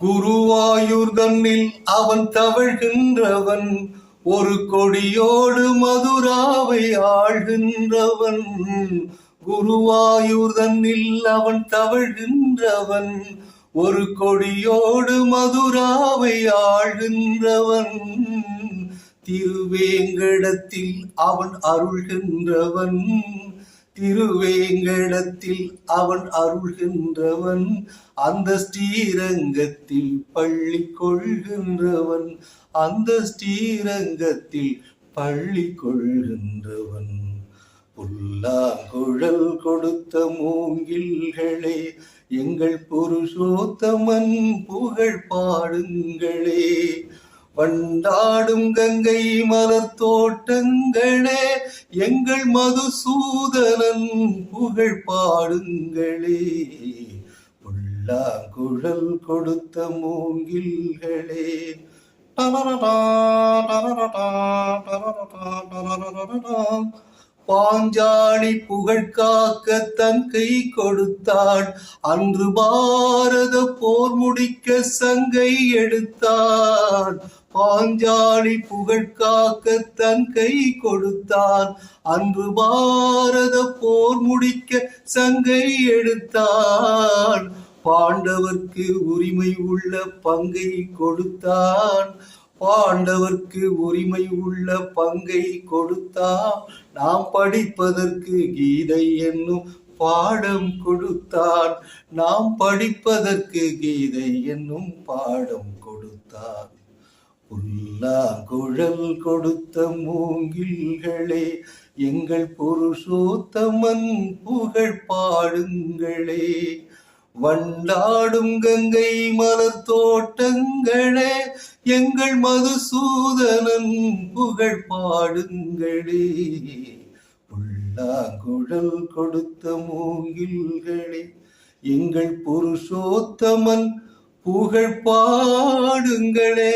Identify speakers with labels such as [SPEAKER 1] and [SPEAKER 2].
[SPEAKER 1] குருவாயூர் தன்னில் அவன் தவழ்கின்றவன் ஒரு கொடியோடு மதுராவை ஆழ்கின்றவன் குருவாயூர் தன்னில் அவன் தவழ்கின்றவன் ஒரு கொடியோடு மதுராவை ஆழ்கின்றவன் திருவேங்கடத்தில் அவன் அருள்கின்றவன். திருவேங்கடத்தில் அவன் அருள்கின்றவன். அந்த ஸ்ரீரங்கத்தில் பள்ளி கொள்கின்றவன். அந்த ஸ்ரீரங்கத்தில் பள்ளி கொள்கின்றவன். புல்லாங்குழல் கொடுத்த மூங்கில்களே எங்கள் புருஷோத்தமன் புகழ் பாடுங்களே. வண்டாடும் கங்கை மலர் தோட்டங்களே எங்கள் மதுசூதனன் புகழ் பாடுங்களே. புல்லாங்குழல் கொடுத்த மூங்கில்களே. டரரடா, பாஞ்சாலி புகழ் காக்க தன் கை கொடுத்தான் அன்று பாரத போர் முடிக்க சங்கை எடுத்தான் பாஞ்சாலி புகழ் காக்க தன் கை கொடுத்தான் அன்று பாரத போர் முடிக்க சங்கை எடுத்தான் பாண்டவர்க்கு உரிமை உள்ள பங்கை கொடுத்தான் பாண்டவர்க்கு உரிமை உள்ள பங்கை கொடுத்தான் நாம் படிப்பதற்கு கீதை என்னும் பாடம் கொடுத்தான் நாம் படிப்பதற்கு கீதை என்னும் பாடம் கொடுத்தான் புல்லாங்குழல் கொடுத்த மூங்கில்களே எங்கள் புருஷோத்தமன் புகழ் பாடுங்களே. வண்டாடும் கங்கை மலர் தோட்டங்களே எங்கள் மதுசூதனன் புகழ் பாடுங்களே. புல்லாங்குழல் கொடுத்த மூங்கில்களே எங்கள் புருஷோத்தமன் புகழ் பாடுங்களே.